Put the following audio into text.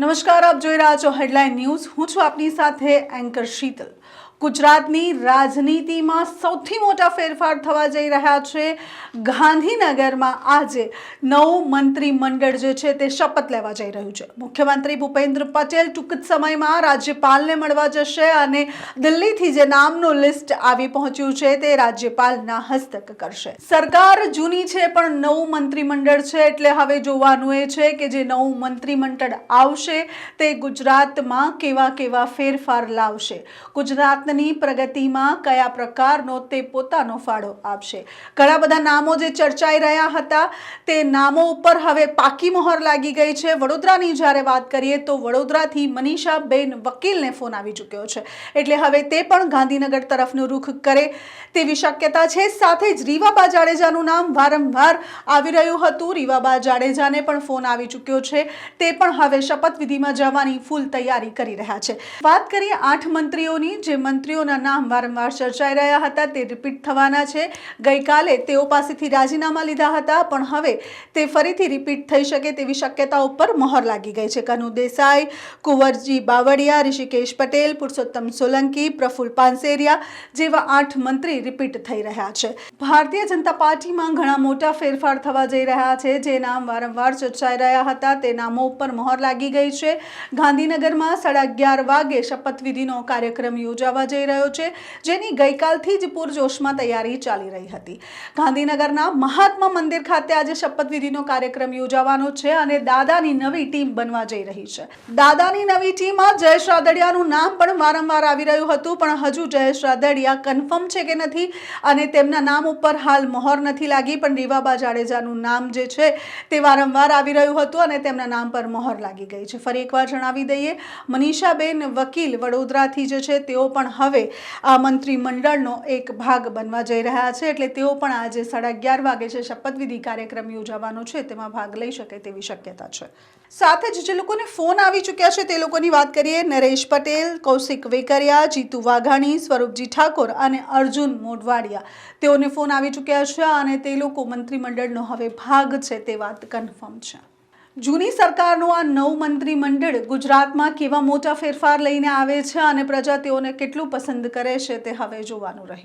નમસ્કાર આપ જોઈ રહ્યા છો હેડલાઇન ન્યૂઝ હું છું આપની સાથે એન્કર શીતલ. ગુજરાતની રાજનીતિમાં સૌથી મોટા ફેરફાર થવા જઈ રહ્યા છે. ગાંધીનગરમાં આજે નવું મંત્રીમંડળ જે છે તે શપથ લેવા જઈ રહ્યું છે. મુખ્યમંત્રી ભૂપેન્દ્ર પટેલ ટૂંક જ સમયમાં રાજ્યપાલને મળવા જશે અને દિલ્હીથી જે નામનું લિસ્ટ આવી પહોંચ્યું છે તે રાજ્યપાલના હસ્તક કરશે. સરકાર જૂની છે પણ નવું મંત્રીમંડળ છે એટલે હવે જોવાનું એ છે કે જે નવું મંત્રીમંડળ આવશે તે ગુજરાતમાં કેવા કેવા ફેરફાર લાવશે. ગુજરાતની પ્રગતિમાં કયા પ્રકારનો તે પોતાનો ફાળો આપશે. ઘણા બધા નામો જે ચર્ચાઈ રહ્યા હતા, તે નામો ઉપર હવે પાકી મોહર લાગી ગઈ છે. વડોદરાની જ્યારે વાત કરીએ તો વડોદરાથી મનીષાબેન વકીલને ફોન આવી ચૂક્યો છે. એટલે હવે તે પણ ગાંધીનગર તરફનું રૂખ કરે તેવી શક્યતા છે. સાથે જ રીવાબા જાડેજાનું નામ વારંવાર આવી રહ્યું હતું. રીવાબા જાડેજાને પણ ફોન આવી ચૂક્યો છે. તે પણ હવે શપથવિધિમાં જવાની ફૂલ તૈયારી કરી રહ્યા છે. વાત કરીએ આઠ મંત્રીઓની, જે મંત્રીઓના નામ વારંવાર ચર્ચાઈ રહ્યા હતા, તે રિપીટ થવાના છે. ગઈકાલે તેઓ પાસેથી રાજીનામા લીધા હતા, પણ હવે તે ફરીથી રિપીટ થઈ શકે તેવી શક્યતા ઉપર મોહર લાગી ગઈ છે. કનુ દેસાઈ, કુંવરજી બાવળિયા, ઋષિકેશ પટેલ, પુરુષોત્તમ સોલંકી, પ્રફુલ પાનસેરિયા જેવા આઠ મંત્રી રિપીટ થઈ રહ્યા છે. ભારતીય જનતા પાર્ટીમાં ઘણા મોટા ફેરફાર થવા જઈ રહ્યા છે, જે નામ વારંવાર ચર્ચાઈ રહ્યા હતા, તે નામો ઉપર મોહર લાગી ગઈ છે. ગાંધીનગરમાં સાડા અગિયાર વાગે શપથવિધિનો કાર્યક્રમ યોજાવા જઈ રહ્યો છે, જેની ગઈકાલથી જ પૂરજોશમાં તૈયારી ચાલી રહી હતી. ગાંધીનગરના મહાત્મા મંદિર ખાતે આજે શપથવિધિનો કાર્યક્રમ યોજાવાનો છે અને દાદાની નવી ટીમ બનવા જઈ રહી છે. દાદાની નવી ટીમમાં જયેશ રાદડિયાનું નામ પણ વારંવાર આવી રહ્યું હતું, પણ હજુ જયેશ રાદડિયા કન્ફર્મ છે કે નથી અને તેમના નામ ઉપર હાલ મોહર નથી લાગી, પણ રીવાબા જાડેજાનું નામ જે છે તે વારંવાર આવી રહ્યું હતું અને તેમના નામ પર મોહર લાગી ગઈ છે. ફરી એકવાર જણાવી દઈએ, મનીષાબેન વકીલ વડોદરાથી જે છે, તેઓ હવે આ મંત્રીમંડળનો એક ભાગ બનવા જઈ રહ્યા છે એટલે તેઓ પણ આજે સાડા અગિયાર વાગે છે શપથવિધિ કાર્યક્રમ યોજાવાનો છે તેમાં ભાગ લઈ શકે તેવી શક્યતા છે. સાથે જ જે લોકોને ફોન આવી ચૂક્યા છે તે લોકોની વાત કરીએ, નરેશ પટેલ, કૌશિક વેકરિયા, જીતુ વાઘાણી, સ્વરૂપજી ઠાકોર અને અર્જુન મોઢવાડિયા. તેઓને ફોન આવી ચૂક્યા છે અને તે લોકો મંત્રીમંડળનો હવે ભાગ છે તે વાત કન્ફર્મ છે. જૂની સરકારનું આ નવ મંત્રીમંડળ ગુજરાતમાં કેવા મોટા ફેરફાર લઈને આવે છે અને પ્રજા તેઓને કેટલું પસંદ કરે છે તે હવે જોવાનું રહ્યું.